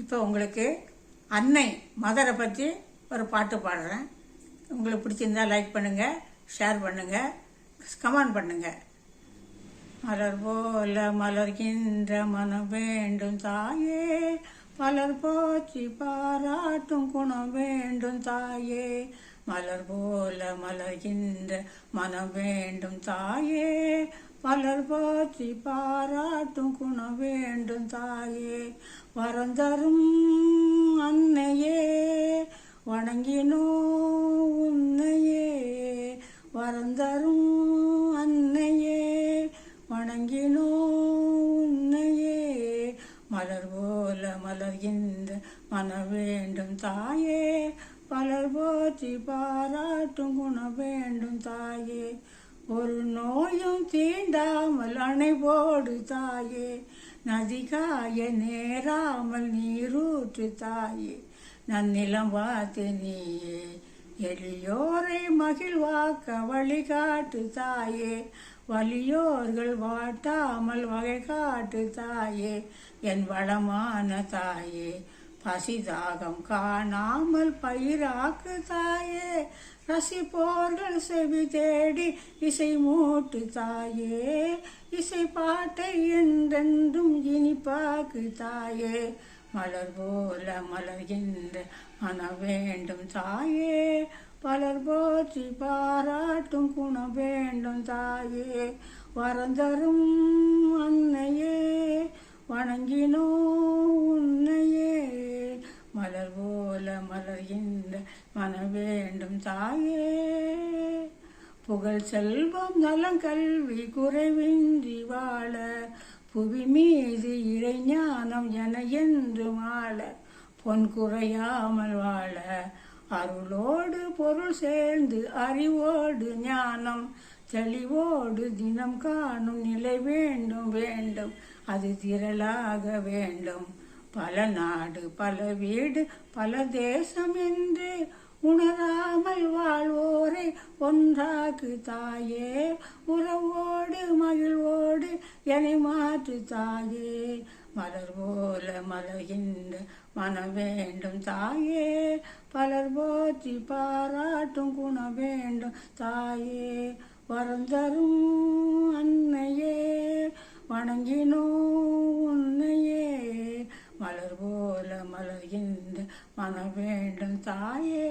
இப்போ உங்களுக்கு அன்னை மதரை பற்றி ஒரு பாட்டு பாடுறேன். உங்களுக்கு பிடிச்சிருந்தா லைக் பண்ணுங்கள் ஷேர் பண்ணுங்கள் கமெண்ட் பண்ணுங்கள் மலர் போல மலர்கின்ற மனம் வேண்டும் தாயே. மலர் போச்சி பாராட்டும் குணம் வேண்டும் தாயே. மலர் போல மலர்கின்ற மனம் வேண்டும் தாயே. மலர் போற்றி பாராட்டும் குணம் வேண்டும் தாயே. வரந்தரும் அன்னையே வணங்கினோ உன்னையே. வரந்தரும் அன்னையே வணங்கினோ உன்னையே. மலர் போல மலர்கின்ற மன வேண்டும் தாயே. பலர் போற்றி பாராட்டும் குணம் வேண்டும் தாயே. ஒரு நோயும் தீண்டாமல் அணை போடு தாயே நதிகாய நேராமல் நீரூற்று தாயே நன்னிலம் பார்த்து நீயே எளியோரை மகிழ்வாக்க வழிகாட்டு தாயே வலியோர்கள் வாட்டாமல் வகை காட்டு தாயே என் வளமான தாயே பசிதாகம் காணாமல் பயிராக்கு தாயே ரசிப்போர்கள் செவி தேடி இசை மூட்டு தாயே. இசை பாட்டை என்றென்றும் இனிப்பாக்கு தாயே. மலர் போல மலர்கின்ற மன வேண்டும் தாயே. பலர் போற்றி பாராட்டும் குணம் வேண்டும் தாயே. வரந்தரும் அன்னையே வணங்கின உன்னையே மலர் போல மலர்கின்ற மனவேண்டும் தாயே. புகழ் செல்வம் நலம் கல்வி குறைவின்றி வாழ புவி மீது இறைஞானம் என என்று வாழ பொன் குறையாமல் வாழ. அருளோடு பொருள் சேர்ந்து அறிவோடு ஞானம் தெளிவோடு தினம் காணும் நிலை வேண்டும் வேண்டும். அது திரளாக வேண்டும். பல நாடு பல வீடு பல தேசம் என்று உணராமல் வாழ்வோரை ஒன்றாக்கு தாயே. உறவோடு மகிழ்வோடு என்னை மாற்று தாயே. மலர் போல மலர்கின்ற மனம் வேண்டும் தாயே. பலர் போற்றி பாராட்டும் குணம் வேண்டும் தாயே. வரந்தரும் அன்னையே. வணங்கினோ மலர் போல மலர்கின்ற மனம் வேண்டும் தாயே.